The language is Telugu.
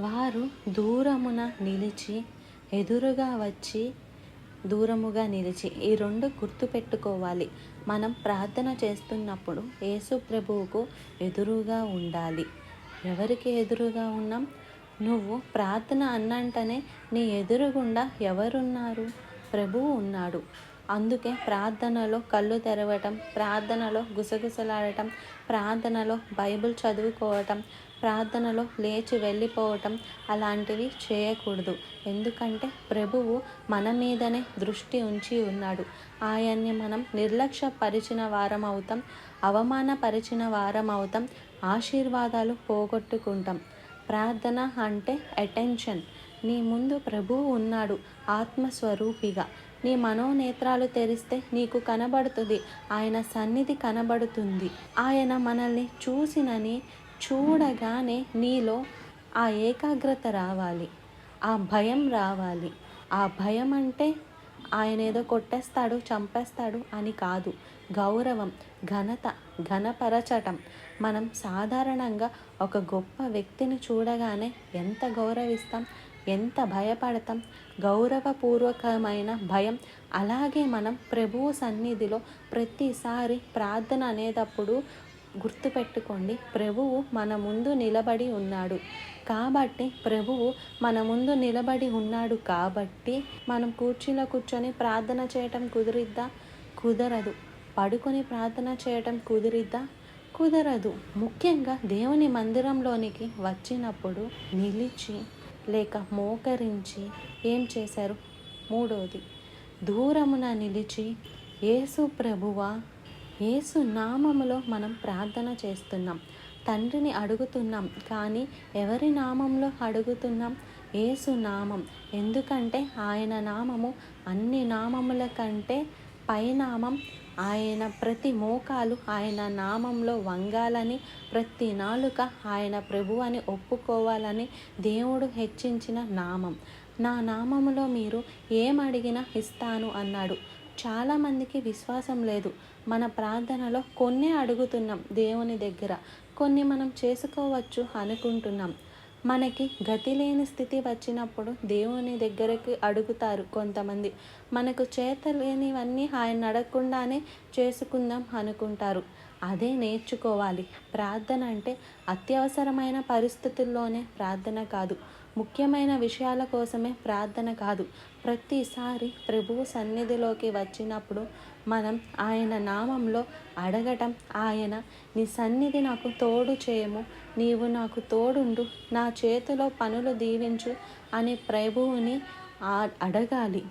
వారు దూరమున నిలిచి ఎదురుగా వచ్చి దూరముగా నిలిచి ఈ రెండు గుర్తుపెట్టుకోవాలి మనం ప్రార్థన చేస్తున్నప్పుడు యేసు ప్రభువుకు ఎదురుగా ఉండాలి. ఎవరికి ఎదురుగా ఉన్నాం? నువ్వు ప్రార్థన అన్నంటనే నీ ఎదురుగుండా ఎవరున్నారు? ప్రభువు ఉన్నాడు. అందుకే ప్రార్థనలో కళ్ళు తెరవటం ప్రార్థనలో గుసగుసలాడటం ప్రార్థనలో బైబిల్ చదువుకోవటం ప్రార్థనలో లేచి వెళ్ళిపోవటం అలాంటివి చేయకూడదు. ఎందుకంటే ప్రభువు మన మీదనే దృష్టి ఉంచి ఉన్నాడు. ఆయన్ని మనం నిర్లక్ష్యపరిచిన వారం అవుతాం అవమానపరిచిన వారం అవుతాం ఆశీర్వాదాలు పోగొట్టుకుంటాం. ప్రార్థన అంటే అటెన్షన్. నీ ముందు ప్రభువు ఉన్నాడు ఆత్మస్వరూపిగా. నీ మనోనేత్రాలు తెరిస్తే నీకు కనబడుతుంది. ఆయన సన్నిధి కనబడుతుంది. ఆయన మనల్ని చూసినని చూడగానే నీలో ఆ ఏకాగ్రత రావాలి ఆ భయం రావాలి. ఆ భయం అంటే ఆయన ఏదో కొట్టేస్తాడు చంపేస్తాడు అని కాదు. గౌరవం ఘనత ఘనపరచటం. మనం సాధారణంగా ఒక గొప్ప వ్యక్తిని చూడగానే ఎంత గౌరవిస్తాం ఎంత భయపడతాం గౌరవపూర్వకమైన భయం. అలాగే మనం ప్రభువు సన్నిధిలో ప్రతిసారి ప్రార్థన అనేటప్పుడు గుర్తుపెట్టుకోండి ప్రభువు మన ముందు నిలబడి ఉన్నాడు. కాబట్టి ప్రభువు మన ముందు నిలబడి ఉన్నాడు కాబట్టి మనం కూర్చీలో కూర్చొని ప్రార్థన చేయటం కుదిరిద్దా? కుదరదు. పడుకొని ప్రార్థన చేయటం కుదిరిద్దా? కుదరదు. ముఖ్యంగా దేవుని మందిరంలోనికి వచ్చినప్పుడు నిలిచి లేక మోకరించి ఏం చేశారు? మూడోది దూరమున నిలిచి యేసు ప్రభువా యేసు నామములో మనం ప్రార్థన చేస్తున్నాం. తండ్రిని అడుగుతున్నాం. కానీ ఎవరి నామంలో అడుగుతున్నాం? ఏసు నామం. ఎందుకంటే ఆయన నామము అన్ని నామముల కంటే పైనామం. ఆయన ప్రతి మోకాలు ఆయన నామంలో వంగాలని ప్రతి నాలుక ఆయన ప్రభు అని ఒప్పుకోవాలని దేవుడు హెచ్చించిన నామం. నా నామములో మీరు ఏమడిగినా ఇస్తాను అన్నాడు. చాలామందికి విశ్వాసం లేదు. మన ప్రార్థనలో కొన్ని అడుగుతున్నాం దేవుని దగ్గర. కొన్ని మనం చేసుకోవచ్చు అనుకుంటున్నాం. మనకి గతి లేని స్థితి వచ్చినప్పుడు దేవుని దగ్గరికి అడుగుతారు కొంతమంది. మనకు చేత లేనివన్నీ ఆయన అడగకుండానే చేసుకుందాం అనుకుంటారు. అదే నేర్చుకోవాలి. ప్రార్థన అంటే అత్యవసరమైన పరిస్థితుల్లోనే ప్రార్థన కాదు. ముఖ్యమైన విషయాల కోసమే ప్రార్థన కాదు. ప్రతిసారి ప్రభువు సన్నిధిలోకి వచ్చినప్పుడు మనం ఆయన నామంలో అడగటం ఆయన నీ సన్నిధి నాకు తోడు చేయము నీవు నాకు తోడుండు నా చేతిలో పనులు దీవించు అని ప్రభువుని అడగాలి.